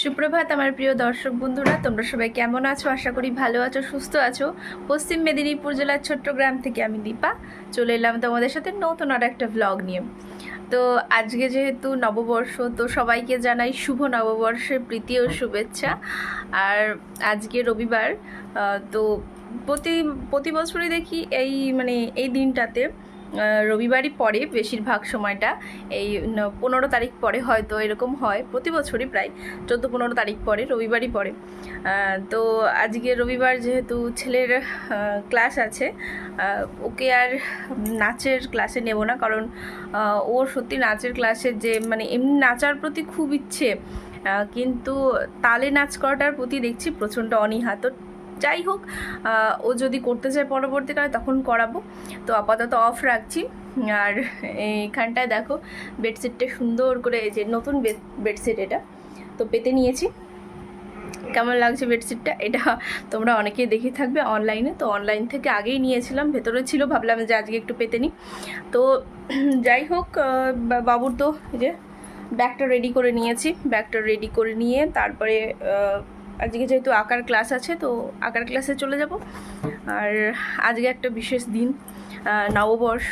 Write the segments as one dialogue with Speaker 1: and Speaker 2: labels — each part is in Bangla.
Speaker 1: সুপ্রভাত আমার প্রিয় দর্শক বন্ধুরা, তোমরা সবাই কেমন আছো? আশা করি ভালো আছো, সুস্থ আছো। পশ্চিম মেদিনীপুর জেলার চট্টগ্রাম থেকে আমি দীপা। চলে এলাম তোমাদের সাথে নতুন আর একটা ব্লগ নিয়ে। তো আজকে যেহেতু নববর্ষ, তো সবাইকে জানাই শুভ নববর্ষের প্রীতি ও শুভেচ্ছা। আর আজকে রবিবার তো প্রতি প্রতি বছরই দেখি এই মানে এই দিনটাতে রবিবারই পড়ে বেশিরভাগ সময়টা। এই পনেরো তারিখ পরে হয়তো এরকম হয় প্রতি বছরই প্রায় চোদ্দ পনেরো তারিখ পরে রবিবারই আহ, তো আজকে রবিবার যেহেতু ছেলের ক্লাস আছে ওকে আর নাচের ক্লাসে নেব না কারণ ওর সত্যি নাচের ক্লাসের যে মানে এমনি নাচার প্রতি খুব ইচ্ছে কিন্তু তালে নাচ করাটার প্রতি দেখছি প্রচণ্ড অনীহা। তো যাই হোক ও যদি করতে চায় পরবর্তীকালে তখন করাবো। তো আপাতত অফ রাখছি। আর এইখানটায় দেখো বেডশিটটা সুন্দর করে যে নতুন বেডশিট এটা। তো পেতে নিয়েছি। কেমন লাগছে বেডশিটটা এটা তোমরা অনেকেই দেখে থাকবে অনলাইনে তো অনলাইন থেকে আগেই নিয়েছিলাম, ভেতরে ছিল, ভাবলাম যে আজকে একটু পেতে নিই তো যাই হোক বাবুর তো যে ব্যাগটা রেডি করে নিয়েছি। ব্যাগটা রেডি করে নিয়ে তারপরে আজকে যেহেতু আঁকার ক্লাস আছে, তো আঁকার ক্লাসে চলে যাব। আর আজকে একটা বিশেষ দিন নববর্ষ।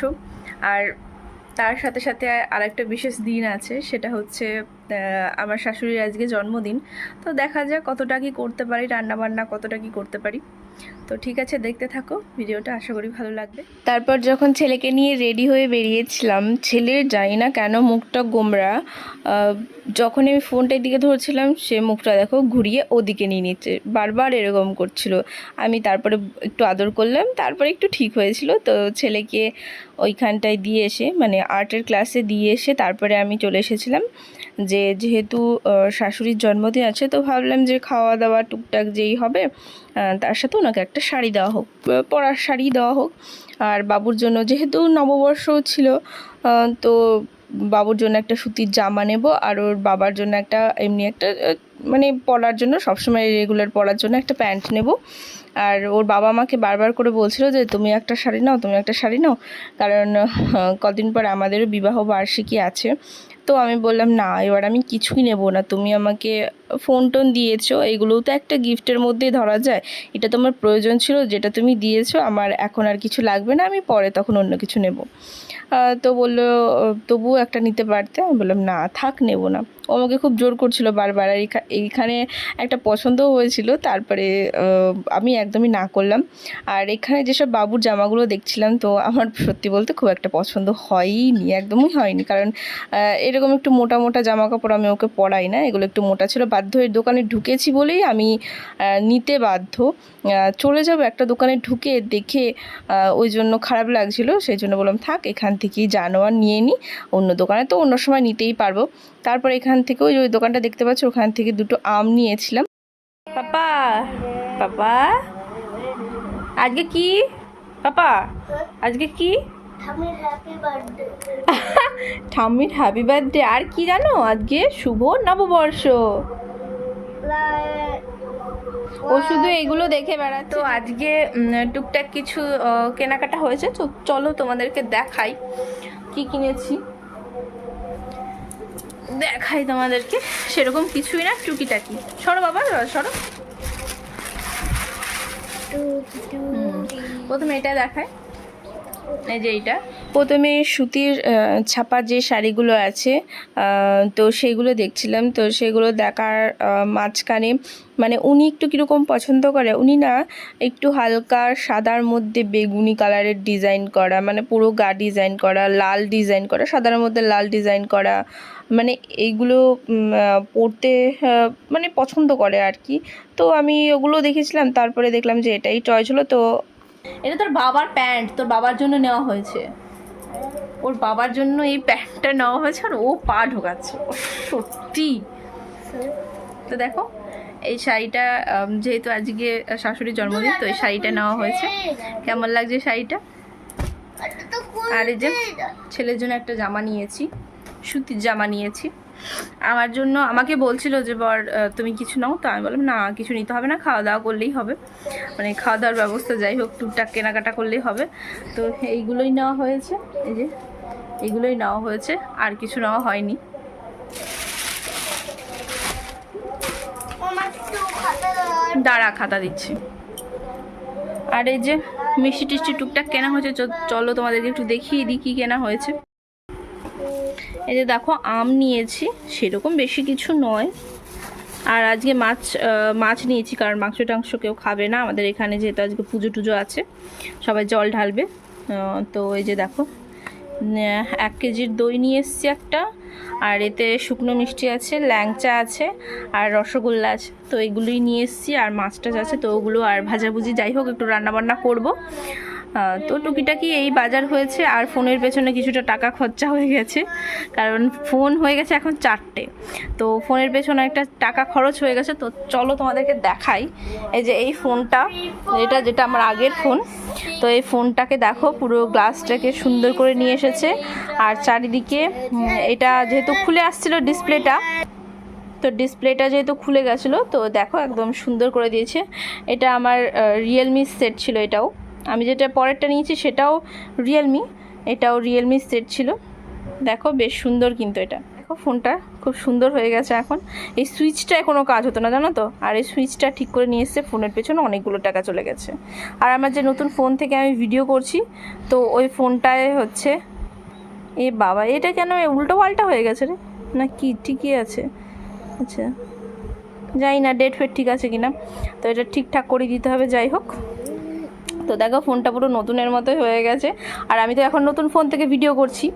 Speaker 1: আর তার সাথে সাথে আর একটা বিশেষ দিন আছে, সেটা হচ্ছে আমার শাশুড়ির আজকে জন্মদিন। তো দেখা যাক কতটা কি করতে পারি রান্না বান্না কতটা কি করতে পারি। তো ঠিক আছে, দেখতে থাকো। ভিডিওটা আশা করি ভালো লাগবে। তারপর যখন ছেলেকে নিয়ে রেডি হয়ে বেরিয়েছিলাম ছেলের জানি না কেন মুখটা গোমরা যখন আমি ফোনটার দিকে ধরছিলাম, সে মুখটা দেখো ঘুরিয়ে ওদিকে নিয়ে নিচ্ছে। বারবার এরকম করছিল। আমি তারপরে একটু আদর করলাম, তারপরে একটু ঠিক হয়েছিল। তো ছেলেকে ওইখানটায় দিয়ে এসে মানে আর্টের ক্লাসে দিয়ে এসে তারপরে আমি চলে এসেছিলাম। যে যেহেতু শাশুড়ির জন্মদিন আছে, তো ভাবলাম যে খাওয়া দাওয়া টুকটাক যেই হবে তার সাথে ওনাকে একটা শাড়ি দেওয়া হোক, পরার শাড়ি দেওয়া হোক। আর বাবুর জন্য যেহেতু নববর্ষ ছিল তো বাবুর জন্য একটা সুতির জামা নেব, আর ওর বাবার জন্য একটা এমনি একটা মানে পরার জন্য, সবসময় রেগুলার পরার জন্য একটা প্যান্ট নেব। আর ওর বাবা আমাকে বারবার করে বলছিল যে, তুমি একটা শাড়ি নাও, তুমি একটা শাড়ি নাও। কারণ কদিন পর আমাদেরও বিবাহ বার্ষিকী আছে। তো আমি বললাম, না, এবার আমি কিছুই নেব না। তুমি আমাকে ফোন টোন দিয়েছ, এগুলোও তো একটা গিফটের মধ্যেই ধরা যায়। এটা তোমার প্রয়োজন ছিল, যেটা তুমি দিয়েছ, আমার এখন আর কিছু লাগবে না, আমি পরে তখন অন্য কিছু নেব। তো বলল তবুও একটা নিতে পারতে? আমি বললাম না থাক নেব না। ও আমাকে খুব জোর করছিল বারবার। আর এইখা- এইখানে একটা পছন্দও হয়েছিল, তারপরে আমি একদমই না করলাম। আর এখানে যেসব বাবুর জামাগুলো দেখছিলাম, তো আমার সত্যি বলতে খুব একটা পছন্দ হয়নি একদমই হয়নি। কারণ এরকম একটু মোটা মোটা জামা কাপড় আমি ওকে পরাই না, এগুলো একটু মোটা ছিল। বাধ্য হয়ে দোকানে ঢুকেছি বলেই আমি নিতে বাধ্য। চলে যাব একটা দোকানে ঢুকে দেখে ওই জন্য খারাপ লাগছিল। সেই জন্য বললাম, থাক, এখান থেকেই জানোয়ার নিয়ে নিই অন্য দোকানে তো অন্য সময় নিতেই পারব। তারপর এখান থেকে ওই ওই দোকানটা দেখতে পাচ্ছ ওখান থেকে দুটো আম নিয়েছিলাম। পাপা পাপা আজকে কি? পাপা আজকে কি?
Speaker 2: ঠামির হ্যাপি বার্থডে
Speaker 1: ঠাম্মির হ্যাপি বার্থডে আর কি জানো? আজকে শুভ নববর্ষ। ও শুধু এগুলো দেখে বেড়াচ্ছে। তো আজকে টুকটাক কিছু কেনাকাটা হয়েছে তো চলো তোমাদেরকে দেখাই কি কিনেছি। দেখাই তোমাদেরকে সেরকম কিছুই না টুকিটাকি। সরো বাবা সরো। প্রথমে এটা দেখায়। এই যে এইটা। প্রথমে সুতির ছাপা যে শাড়িগুলো আছে তো সেগুলো দেখছিলাম। তো সেগুলো দেখার মাঝখানে মানে উনি একটু কীরকম পছন্দ করে, উনি না একটু হালকা সাদার মধ্যে বেগুনি কালারের ডিজাইন করা মানে পুরো গা ডিজাইন করা, লাল ডিজাইন করা, সাদার মধ্যে লাল ডিজাইন করা মানে এইগুলো পরতে মানে পছন্দ করে আর কি। তো আমি ওগুলো দেখেছিলাম, তারপরে দেখলাম যে এটাই চয়েস হলো, তো এটা তোর বাবার প্যান্ট তোর বাবার জন্য নেওয়া হয়েছে। ওর বাবার জন্য এই প্যান্টটা নেওয়া হয়েছে আর ও পা ঢোকাচ্ছে। সত্যি। তো দেখো এই শাড়িটা যেহেতু আজকে শাশুড়ির জন্মদিন তো এই শাড়িটা নেওয়া হয়েছে। কেমন লাগছে শাড়িটা? আর এই যে ছেলের জন্য একটা জামা নিয়েছি সুতির জামা নিয়েছি। আমার জন্য আমাকে বলছিল যে, বর তুমি কিছু নাও। তো আমি বললাম, না, কিছু নিতে হবে না খাওয়া দাওয়া করলেই হবে। মানে খাওয়া দাওয়ার ব্যবস্থা যাই হোক, টুকটাক কেনাকাটা করলেই হবে। তো এইগুলোই নেওয়া হয়েছে, এই যে, এইগুলোই নেওয়া হয়েছে, আর কিছু নেওয়া হয়নি। দাঁড়া, খাতা দিচ্ছি। আর এই যে মিষ্টি টিষ্টি টুকটাক কেনা হয়েছে চলো তোমাদেরকে একটু দেখিয়ে দিই কী কেনা হয়েছে। এই যে দেখো, আম নিয়েছি, সেরকম বেশি কিছু নয়। আর আজকে মাছ মাছ নিয়েছি, কারণ মাংস টাংস কেউ খাবে না। আমাদের এখানে যেহেতু আজকে পুজো টুজো আছে, সবাই জল ঢালবে। তো এই যে দেখো এক কেজির দই নিয়ে এসছি একটা, আর এতে শুকনো মিষ্টি আছে, ল্যাংচা আছে, আর রসগোল্লা আছে। তো এগুলোই নিয়ে এসছি, আর মাছ টাছ আছে, তো ওগুলো আর ভাজাভুজি। যাই হোক, একটু রান্নাবান্না করব। তো টুকিটাকি এই বাজার হয়েছে, আর ফোনের পেছনে কিছুটা টাকা খরচা হয়ে গেছে, কারণ ফোন হয়ে গেছে এখন চারটে। তো ফোনের পেছনে একটা টাকা খরচ হয়ে গেছে, তো চলো তোমাদেরকে দেখাই। এই যে এই ফোনটা, এটা যেটা আমার আগের ফোন, তো এই ফোনটাকে দেখো, পুরো গ্লাসটাকে সুন্দর করে নিয়ে এসেছে। আর চারিদিকে এটা যেহেতু খুলে আসছিল ডিসপ্লেটা, তো ডিসপ্লেটা যেহেতু খুলে গেছিল, তো দেখো একদম সুন্দর করে দিয়েছে। এটা আমার রিয়েলমি সেট ছিল এটাও। আমি যেটা পরেরটা নিয়েছি সেটাও রিয়েলমি এটাও রিয়েলমি সেট ছিল। দেখো বেশ সুন্দর কিন্তু এটা। দেখো ফোনটা খুব সুন্দর হয়ে গেছে এখন। এই সুইচটা কোনো কাজ হতো না, জানো তো? আর এই সুইচটা ঠিক করে নিয়ে এসছে, ফোনের পেছনে অনেকগুলো টাকা চলে গেছে। আর আমার যে নতুন ফোন থেকে আমি ভিডিও করছি, তো ওই ফোনটায় হচ্ছে, এ বাবা, এটা কেন উল্টো পাল্টা হয়ে গেছে রে? না কি, ঠিকই আছে। আচ্ছা যাই না ডেট ফেট ঠিক আছে কিনা। তো এটা ঠিকঠাক করে দিতে হবে, যাই হোক। তো দেখো ফোনটা পুরো নতুনের মতোই হয়ে গেছে। আর আমি তো এখন নতুন ফোন থেকে ভিডিও করছি।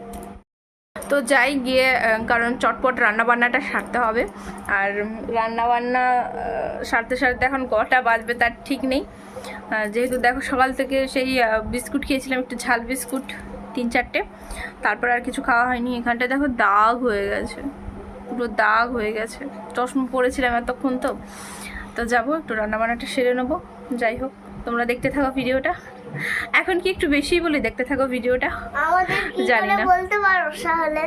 Speaker 1: তো যাই গিয়ে কারণ চটপট রান্নাবান্নাটা সারতে হবে। আর রান্নাবান্না সারতে সারতে এখন কটা বাজবে তার ঠিক নেই। যেহেতু দেখো সকাল থেকে সেই বিস্কুট খেয়েছিলাম, একটু ঝাল বিস্কুট, তিন চারটে। তারপর আর কিছু খাওয়া হয়নি। এখানটা দেখো দাগ হয়ে গেছে। পুরো দাগ হয়ে গেছে। চশমা পরেছিলাম এতক্ষণ তো। তো যাব, একটু রান্নাবান্নাটা সেরে নেব। যাই হোক। তোমরা দেখতে থাকো ভিডিওটা। এখন কি একটু বেশি বলে দেখতে থাকো ভিডিওটা। জানি না।
Speaker 2: বলতে পারো তাহলে?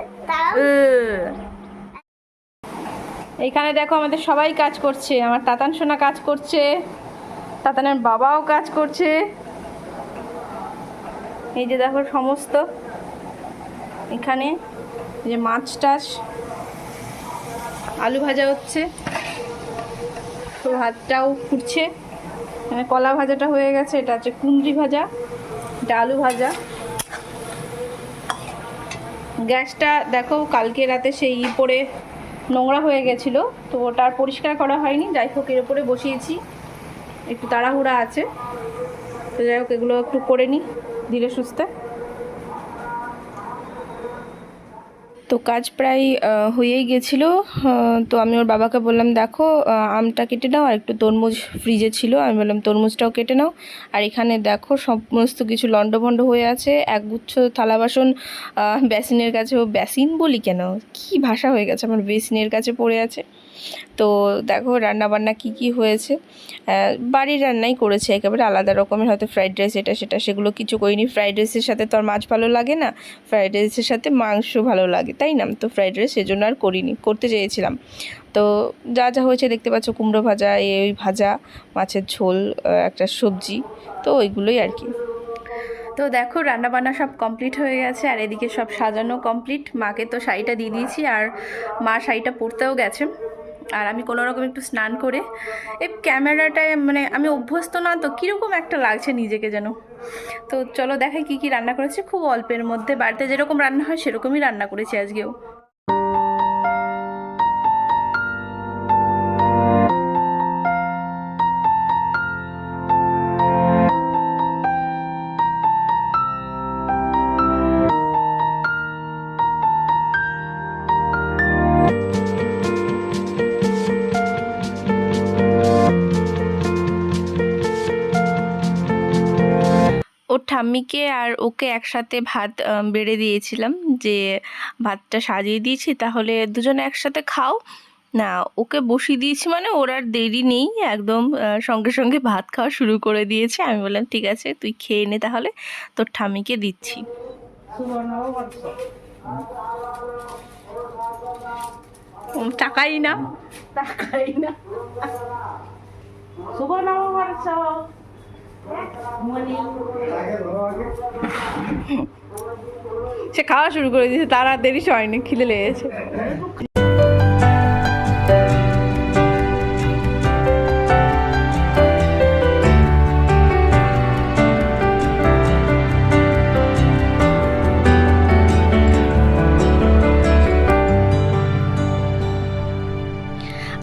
Speaker 1: এইখানে দেখো আমাদের সবাই কাজ করছে। আমার তাতান সোনা কাজ করছে। তাতানের বাবাও কাজ করছে। এই যে দেখো সমস্ত। এখানে যে মাছ টাছ। আলু ভাজা হচ্ছে। তো ভাতটাও ফুটছে। এখানে কলা ভাজাটা হয়ে গেছে। এটা হচ্ছে কুমড়ি ভাজা এটা আলু ভাজা। গ্যাসটা দেখো, কালকে রাতে সেই পরে নোংরা হয়ে গেছিল, তো ওটা আর পরিষ্কার করা হয়নি। যাই হোক, এর উপরে বসিয়েছি। একটু তাড়াহুড়া আছে। তো যাই হোক, এগুলো একটু করে নিই ধীরে সুস্থে। তো কাজ প্রায় হয়েই গেছিল। তো আমি ওর বাবাকে বললাম, দেখো আমটা কেটে নাও আর একটু তরমুজ ফ্রিজে ছিল। আমি বললাম, তরমুজটাও কেটে নাও। আর এখানে দেখো, সমস্ত কিছু লণ্ডভণ্ড হয়ে আছে। একগুচ্ছ থালা বাসন বেসিনের কাছে, ও বেসিন বলি কেন? কি ভাষা হয়ে গেছে, আমার বেসিনের কাছে পড়ে আছে। তো দেখো রান্না বান্না কি কি হয়েছে? বাড়ির রান্নাই করেছে, একেবারে আলাদা রকমের, হয়তো ফ্রাইড রাইস এটা সেটা, সেগুলো কিছু করিনি। ফ্রাইড রাইসের সাথে তো আর মাছ ভালো লাগে না ফ্রাইড রাইসের সাথে মাংস ভালো লাগে, তাই না? তো ফ্রাইড রাইস সেজন্য আর করিনি, করতে চেয়েছিলাম। তো যা যা হয়েছে দেখতে পাচ্ছ, কুমড়ো ভাজা, এই ভাজা, মাছের ঝোল একটা সবজি, তো ওইগুলোই আর কি। তো দেখো রান্না বান্না সব কমপ্লিট হয়ে গেছে, আর এদিকে সব সাজানো কমপ্লিট মাকে তো শাড়িটা দিয়ে দিয়েছি, আর মা শাড়িটা পরতেও গেছে। আর আমি কোনো রকম একটু স্নান করে এই ক্যামেরাটায় মানে আমি অভ্যস্ত না তো কীরকম একটা লাগছে নিজেকে যেন। তো চলো দেখাই কী কী রান্না করেছি। খুব অল্পের মধ্যে বাড়িতে যেরকম রান্না হয় সেরকমই রান্না করেছি আজকেও। ওর ঠাম্মিকে আর ওকে একসাথে ভাত বেড়ে দিয়েছিলাম যে ভাতটা সাজিয়ে দিয়েছি তাহলে দুজনে একসাথে খাও। না ওকে বসিয়ে দিয়েছি মানে ওর আর দেরি নেই একদম সঙ্গে সঙ্গে ভাত খাওয়া শুরু করে দিয়েছে। আমি বললাম ঠিক আছে তুই খেয়ে নে তাহলে তোর ঠাম্মিকে দিচ্ছি। টাকাই না। টাকাই না।
Speaker 3: শুভ নববর্ষ।
Speaker 1: সে খাওয়া শুরু করে দিয়েছে তারা আর দেরি হয়নি খিলে লেগেছে।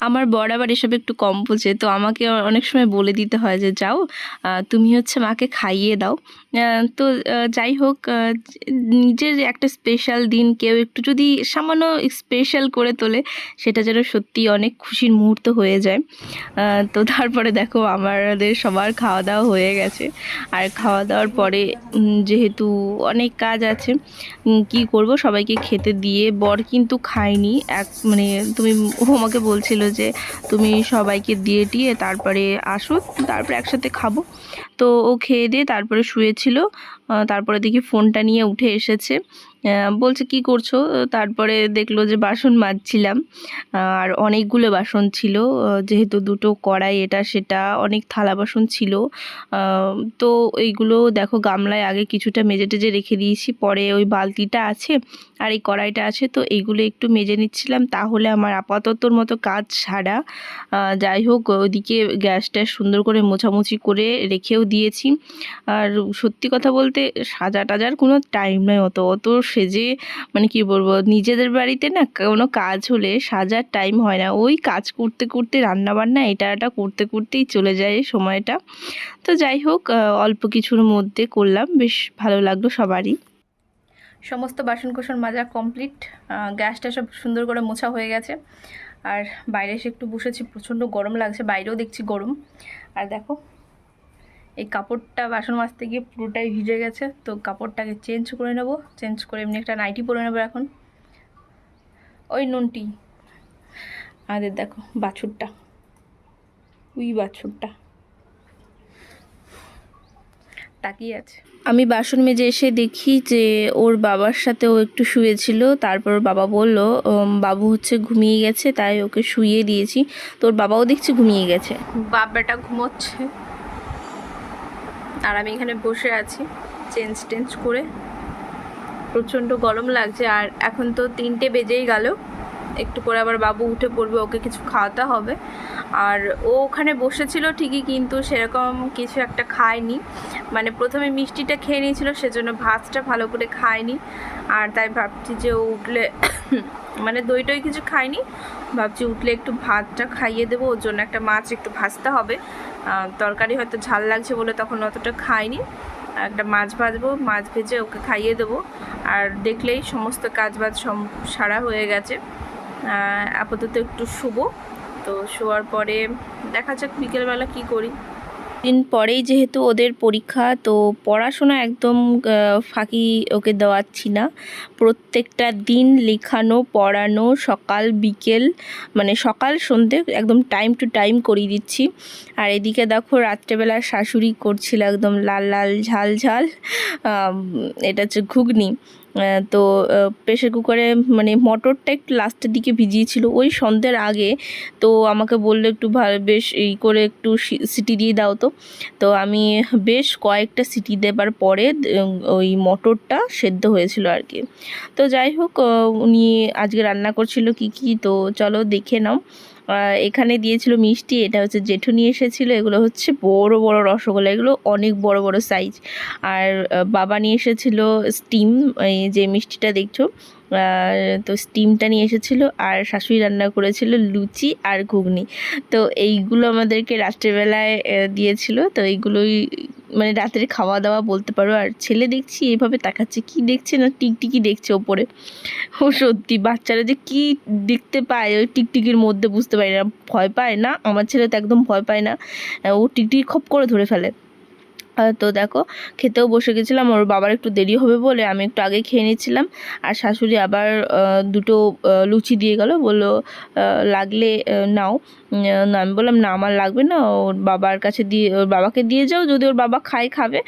Speaker 1: আমার বর আবার এসব একটু কম বোঝে, তো আমাকে অনেক সময় বলে দিতে হয় যে, যাও তুমি হচ্ছে মাকে খাইয়ে দাও। তো যাই হোক নিজের একটা স্পেশাল দিন, কেউ একটু যদি সামান্য স্পেশাল করে তোলে, সেটা যেন সত্যি অনেক খুশির মুহূর্ত হয়ে যায়। তো তারপরে দেখো আমাদের সবার খাওয়া দাওয়া হয়ে গেছে। আর খাওয়া দাওয়ার পরে যেহেতু অনেক কাজ আছে কি করব? সবাইকে খেতে দিয়ে, বর কিন্তু খায়নি। এক মানে তুমি, ও আমাকে বলছিল যে তুমি সবাইকে দিয়ে টিয়ে তারপরে আসো, তারপরে একসাথে খাব। তো ও খেয়ে দিয়ে তারপরে শুয়েছিল। তারপরে দেখি ফোনটা নিয়ে উঠে এসেছে। বলছে কি করছ? তারপরে দেখল যে বাসন মাজছিলাম। আর অনেকগুলো বাসন ছিল। যেহেতু দুটো কড়াই এটা সেটা অনেক থালা বাসন ছিল। তো এইগুলো দেখো গামলায় আগে কিছুটা মেজে টেজে রেখে দিয়েছি। পরে ওই বালতিটা আছে আর এই কড়াইটা আছে তো এইগুলো একটু মেজে নিচ্ছিলাম। তাহলে আমার আপাততর মতো কাজ আহ, যাই হোক ওদিকে গ্যাসটা সুন্দর করে মোছামুছি করে রেখেও দিয়েছি। আর সত্যি কথা বলতে সাজা টাজার কোনো টাইম নয় অত। অত সেজে মানে কি বলব, নিজেদের বাড়িতে না কোনো কাজ হলে সাজার টাইম হয় না। ওই কাজ করতে করতে রান্না বান্না এটা এটা করতে করতেই চলে যায় সময়টা। তো যাই হোক অল্প কিছুর মধ্যে করলাম। বেশ ভালো লাগল সবারই। সমস্ত বাসন কোসন মাজা কমপ্লিট গ্যাসটা সব সুন্দর করে মোছা হয়ে গেছে। আর বাইরে এসে একটু বসেছি, প্রচণ্ড গরম লাগছে, বাইরেও দেখছি গরম। আর দেখো এই কাপড়টা বাসন মাজতে গিয়ে পুরোটাই ভিজে গেছে, তো কাপড়টাকে চেঞ্জ করে নেব। চেঞ্জ করে এমনি একটা নাইটি পরে নেব এখন। ওই নুনটি। আমাদের দেখো, বাছুরটা। উই বাছুরটা। তাকিয়ে আছে। আমি বাসন মেজে এসে দেখি যে ওর বাবার সাথে ও একটু শুয়েছিল, তারপর বাবা বলল বাবু হচ্ছে ঘুমিয়ে গেছে, তাই ওকে শুয়ে দিয়েছি। তোর বাবাও দেখছি ঘুমিয়ে গেছে। বাপ বেটা ঘুমোচ্ছে। আর আমি এখানে বসে আছি চেঞ্জ টেঞ্জ করে। প্রচণ্ড গরম লাগছে আর এখন তো তিনটে বেজেই গেল। একটু পরে আবার বাবু উঠে পড়বে, ওকে কিছু খাওয়াতে হবে। আর ও ওখানে বসেছিল ঠিকই, কিন্তু সেরকম কিছু একটা খায়নি। মানে প্রথমে মিষ্টিটা খেয়ে নিয়েছিল, সেজন্য ভাতটা ভালো করে খায়নি। আর তাই ভাবছি যে উঠলে মানে দই টই কিছু খাইনি। ভাবছি উঠলে একটু ভাতটা খাইয়ে দেবো, ওর জন্য একটা মাছ একটু ভাজতে হবে। তরকারি হয়তো ঝাল লাগছে বলে তখন অতটা খাইনি। একটা মাছ ভাজবো, মাছ ভেজে ওকে খাইয়ে দেবো। আর দেখলেই সমস্ত কাজ বাজ সারা হয়ে গেছে। আপাতত একটু শুবো। তো শোয়ার পরে দেখা যাক বিকেলবেলা কি করি। দিন পরেই যেহেতু ওদের পরীক্ষা, তো পড়াশোনা একদম ফাঁকি ওকে দেওয়াচ্ছি না। প্রত্যেকটা দিন লেখানো, পড়ানো, সকাল, বিকেল মানে সকাল সন্ধে একদম টাইম টু টাইম করিয়ে দিচ্ছি। আর এদিকে দেখো রাত্রেবেলা শাশুড়ি করছিল একদম লাল লাল, ঝাল ঝাল এটা হচ্ছে ঘুগনি। তো প্রেশার কুকারে মানে মটরটা একটু লাস্টের দিকে ভিজিয়েছিল। ওই সন্ধ্যের আগে তো আমাকে বলল একটু বেশ এই করে একটু সিটি দিয়ে দাও তো। তো আমি বেশ কয়েকটা সিটি দেবার পরে ওই মটরটা সেদ্ধ হয়েছিল আর কি। তো যাই হোক উনি আজকে রান্না করছিল কি কি, তো চলো দেখে নাও। এখানে দিয়েছিল মিষ্টি, এটা হচ্ছে জেঠু নিয়ে এসেছিল, এগুলো হচ্ছে বড় বড় রসগোল্লা, এগুলো অনেক বড় বড় সাইজ আর বাবা নিয়ে এসেছিল স্টিম যে মিষ্টিটা দেখছ তো স্টিমটা নিয়ে এসেছিল, আর শাশুড়ি রান্না করেছিল লুচি আর ঘুগনি। তো এইগুলো আমাদেরকে রাত্রেবেলায় দিয়েছিল, তো এইগুলোই মানে রাতের খাওয়া দাওয়া বলতে পারো, আর ছেলে দেখছি এইভাবে তাকাচ্ছে, কি দেখছে না টিকটিকি দেখছে ওপরে। ও সত্যি বাচ্চারা যে কি দেখতে পায়, ওই টিকটিকির মধ্যে বুঝতে পারি না, ভয় পায় না? আমার ছেলে তো একদম ভয় পায় না। ও টিকটিকি খপ করে ধরে ফেলে। তো দেখো, খেতেও বসে গেছিলাম, ওর বাবার একটু দেরি হবে বলে আমি একটু আগে খেয়ে নিচ্ছিলাম আর শাশুড়ি আবার দুটো লুচি দিয়ে গেল, বলল লাগলে নাও। না আমি বললাম, না, আমার লাগবে না, ওর বাবার কাছে দিয়ে, ওর বাবাকে দিয়ে যাও, যদি ওর বাবা খায়, খাবে।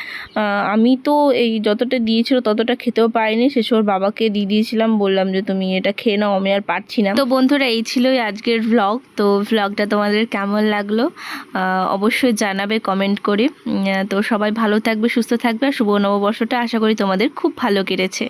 Speaker 1: আমি তো এই যতটা দিয়েছিল, ততটা খেতেও পারিনি। শেষে ওর বাবাকে দিয়ে দিয়েছিলাম, বললাম যে, তুমি এটা খেয়ে নাও, আমি আর পারছি না। তো বন্ধুরা, এই ছিলই আজকের ভ্লগ তো ভ্লগটা তোমাদের কেমন লাগল? অবশ্যই জানাবে কমেন্ট করে। তো তো সবাই ভালো থাকবে সুস্থ থাকবে আর শুভ নববর্ষটা আশা করি তোমাদের খুব ভালো কেটেছে।